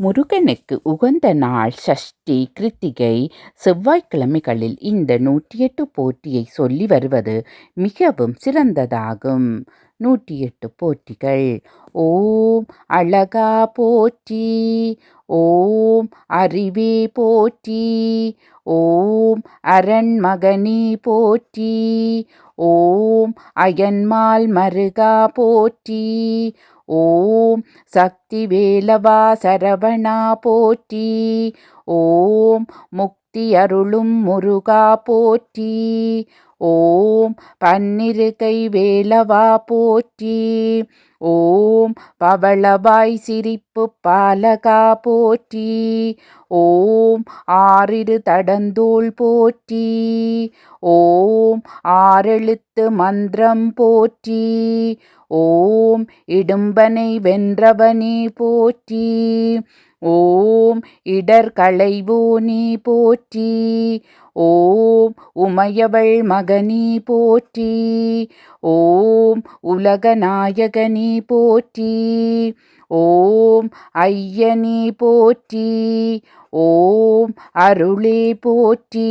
முருகனுக்கு உகந்த நாள் சஷ்டி கிருத்திகை செவ்வாய்க்கிழமைகளில் இந்த நூற்றி எட்டு போட்டியை சொல்லி வருவது மிகவும் சிறந்ததாகும். நூற்றி எட்டு போட்டிகள். ஓம் அழகா போற்றி. ஓம் அறிவே போற்றி. ஓம் அரண்மகனி போற்றி. ஓம் அயன்மால் மருகா போற்றி. ஓம் சக்தி வேலவா சரவணா போற்றி. ஓம் முக்தி அருளும் முருகா போற்றி. ஓம் பன்னிருகை வேலவா போற்றி. ஓம் பவளவாய் சிரிப்பு பாலகா போற்றி. ஓம் ஆறிரு தடந்தூள் போற்றி. ஓம் ஆறெழுத்து மந்திரம் போற்றி. ஓம் இடும்பனை வென்றவனே போற்றி. ஓம் இடர்களைவோனே போற்றி. ஓம் உமையவள் மகனி போற்றி. ஓம் உலகநாயகனி போற்றி. ஓம் ஐயனி போற்றி. ஓம் அருளே போற்றி.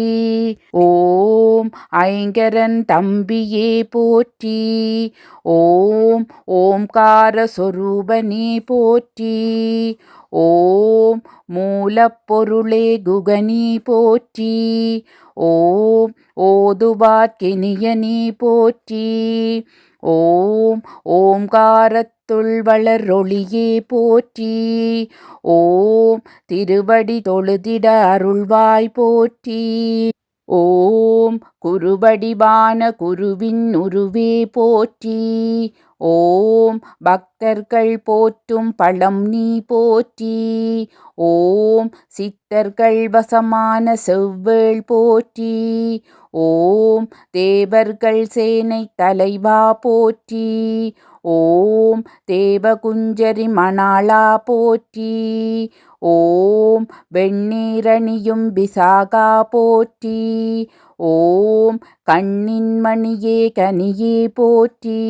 ஓம் ஐங்கரன் தம்பியே போற்றி. ஓம் ஓம்கார சொரூபனே போற்றி. ஓம் மூலப்பொருளே குகனி போற்றி. ஓம் ஓதுவாக்கினியனி போற்றி. ஓம் ஓம்காரத் ஓம்காரத்துள் வளரொளியே போற்றி. ஓம் திருவடி தொழுதிட அருள்வாய் போற்றி. ஓம் குருவடிவான குருவின் உருவே போற்றி. ஓம் பக்தர்கள் போற்றும் பழம் நீ போற்றி. ஓம் சித்தர்கள் வசமான செவ்வேள் போற்றி. ஓம் தேவர்கள் சேனை தலைவா போற்றி. ஓம் தேவகுஞ்சரி மணாளா போற்றி. ஓம் வெண்ணீரணியும் விசாகா போற்றி. ஓம் கண்ணின் மணியே கனியே போற்றி.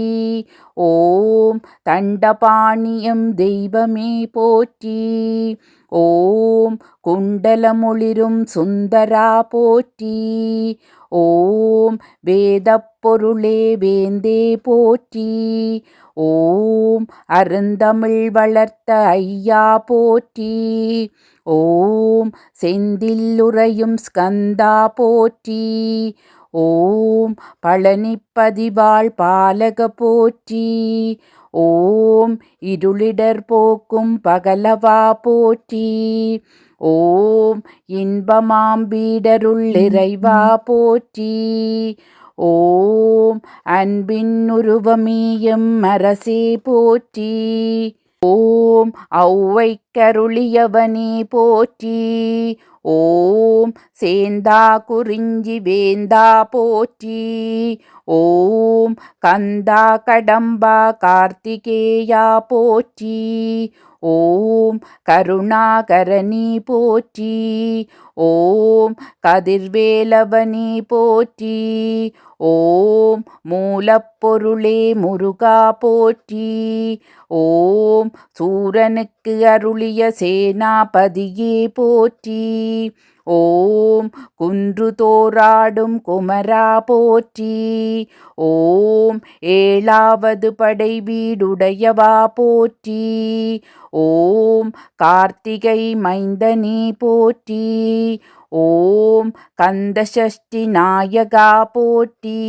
ஓம் தண்டபாணியம் தெய்வமே போற்றி. ஓம் குண்டலமொளிரும் சுந்தரா போற்றி. ஓம் வேதப்பொருளே வேந்தே போற்றி. ஓம் அருந்தமிழ் வளர்த்த ஐயா போற்றி. ஓம் செந்தில்லுறையும் ஸ்கந்தா போற்றி. ஓம் பழனிப்பதிவாள் பாலக போற்றி. ஓம் இருளிடர் போக்கும் பகலவா போற்றி. ஓம் இன்பமாம் வீடருள் இறைவா போற்றி. ஓம் அன்பின் உருவமீயம் அரசே போற்றி. ஓம் ஔவை கருளியவனே போற்றி. ஓம் சேந்தா குறிஞ்சி வேந்தா போற்றி. ஓம் கந்தா கடம்பா கார்த்திகேயா போற்றி. ஓம் கருணாகரணி போற்றி. ஓம் கதிர்வேலவனி போற்றி. ஓம் மூலப்பொருளே முருகா போற்றி. ஓம் சூரனுக்கு அருளிய சேனாபதியே போற்றி. ஓம் குன்று தோராடும் குமரா போற்றி. ஓம் ஏழாவது படை வீடுடையவா போற்றி. ஓம் கார்த்திகை மைந்தனி போற்றி. ஓம் கந்தசஷ்டி நாயகா போற்றி.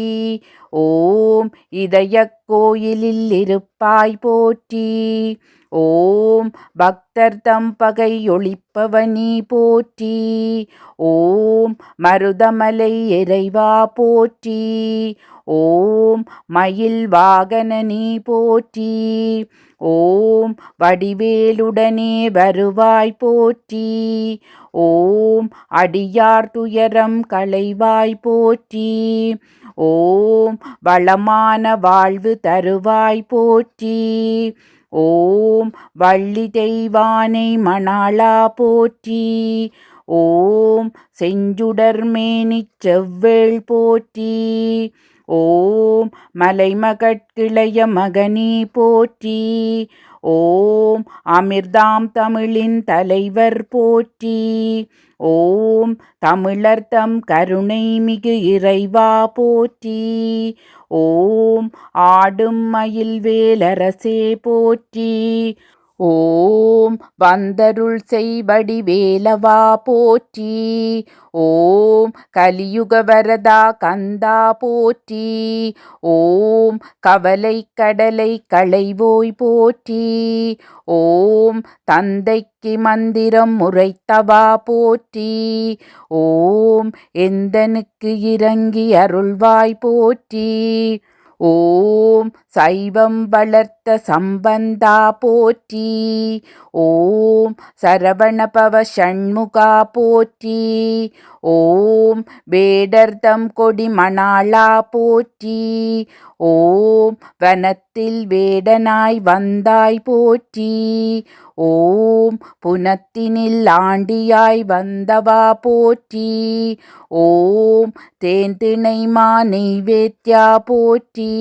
ஓம் இதய கோயிலில் இருப்பாய் போற்றி. ஓம் பக்தர் தம் பகை ஒழிப்பவனி போற்றி. ஓம் மருதமலை இறைவா போற்றி. ஓம் மயில் வாகனனி போற்றி. ஓம் வடிவேலுடனே வருவாய் போற்றி. ஓம் அடியார் துயரம் களைவாய் போற்றி. ஓம் வளமான வாழ்வு தருவாய் போற்றி. ஓம் வள்ளி தெய்வானை மணாளா போற்றி. ஓம் செஞ்சுடர்மேனிச் செவ்வேள் போற்றி. ஓம் மலைமகட்கிளைய மகனி போற்றி. ஓம் அமிர்தாம் தமிழின் தலைவர் போற்றி. ஓம் தமிழர் தம் கருணை மிகு இறைவா போற்றி. ஓம் ஆடும் மயில் வேலரசே போற்றி. ஓம் வந்தருள் செய்வடி வேலவா போற்றி. ஓம் கலியுக வரதா கந்தா போற்றி. ஓம் கவலை கடலை களைவோய் போற்றி. ஓம் தந்தைக்கு மந்திரம் முறைத்தவா போற்றி. ஓம் எந்தனுக்கு இறங்கி அருள்வாய் போற்றி. ஓம் சைவம் வளர்த்த சம்பந்தா போற்றி. ஓம் சரவணபவ ஷண்முகா போற்றி. ஓம் வேடர்தம் கொடி மணாளா போற்றி. ஓம் வனத்தில் வேடனாய் வந்தாய் போற்றி. ஓம் புனத்தினில் ஆண்டியாய் வந்தவா போற்றி. ஓம் தேன்திணை நெய்வேத்யா போற்றி.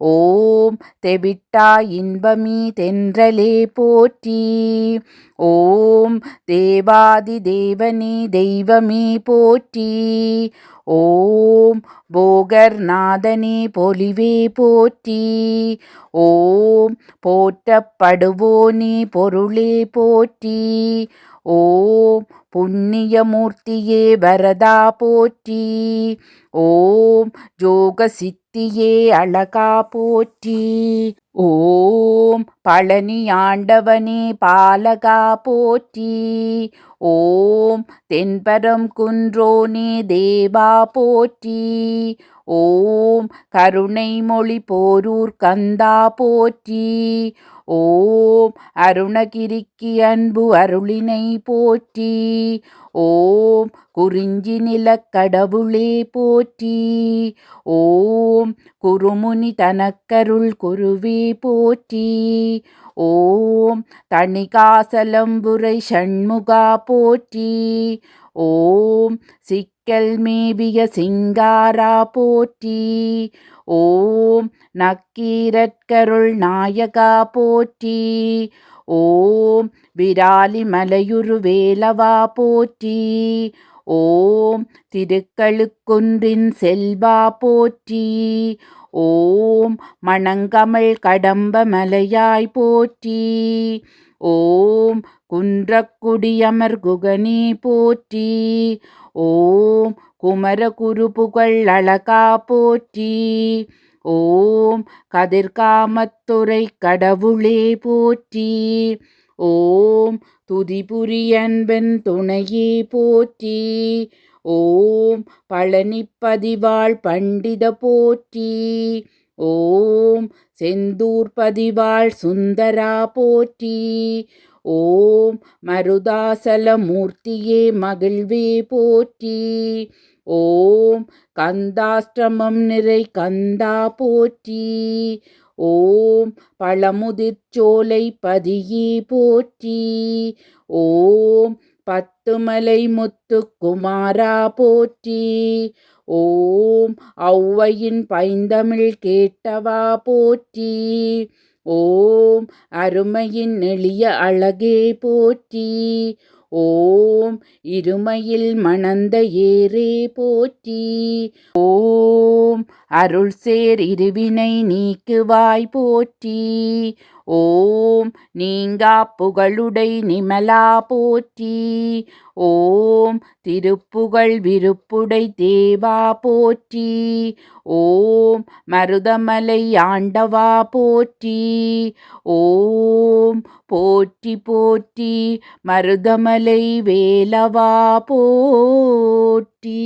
ஓம் தெவிட்டா இன்பமீ தென்றலே போற்றி. ஓம் தேவாதி தேவனே தெய்வமே போற்றி. ஓம் போகர்நாதனே பொலிவே போற்றி. ஓம் போற்றப்படுவோனே பொருளே போற்றி. ஓம் புண்ணியமூர்த்தியே வரதா போற்றி. ஓம் ஜோக சித்தியே அழகா போற்றி. ஓம் பழனி ஆண்டவனே பாலகா போற்றி. ஓம் தென்பரம் குன்றோனே தேவா போற்றி. ஓம் கருணை மொழி போரூர் கந்தா போற்றி. ஓம் அருணகிரிக்கு அன்பு அருளினை போற்றி. ஓம் குறிஞ்சி நிலக்கடவுளே போற்றி. ஓம் குருமுனி தனக்கருள் குருவே போற்றி. ஓம் தணிகாசலம்புரை ஷண்முகா போற்றி. ஓம் சிக்கல் மேவிய சிங்காரா போற்றி. ஓம் நக்கீரட்கருள் நாயகா போற்றி. ஓம் விராலி மலையுரு வேலவா போற்றி. ஓம் திருக்கழுக்குன்றின் செல்வா போற்றி. ஓம் மணங்கமல் கடம்ப மலையாய் போற்றி. ஓம் குன்றக்குடியமர் குகனி போற்றி. ஓம் குமர குருபுகழ் அழகா போற்றி. ஓம் கதிர்காமத்துறை கடவுளே போற்றி. ஓம் துதிபுரியன்பன் துணையே போற்றி. ஓம் பழனிப்பதிவாள் பண்டித போற்றி. ஓம் செந்தூர் பதிவாள் சுந்தரா போற்றி. ஓம் மருதாசலமூர்த்தியே மகிழ்வே போற்றி. ஓம் கந்தாஷ்டமம் நிறை கந்தா போற்றி. ஓம் பழமுதிர்ச்சோலை பதியே போற்றி. ஓம் பத்துமலை முத்து குமாரா போற்றி. ஓம் ஔவையின் பைந்தமிழ் கேட்டவா போற்றி. ஓம் அருமையின் எளிய அழகே போற்றி. ஓம் இருமையில் மணந்த ஏரே போற்றி. ஓம் அருள் சேர் இருவினை நீக்குவாய் போற்றி. ஓம் நீங்கா புகழுடை நிமலா போற்றி. ஓம் திருப்புகழ் விருப்புடை தேவா போற்றி. ஓம் மருதமலை ஆண்டவா போற்றி. ஓம் போற்றி போற்றி மருதமலை வேலவா போற்றி.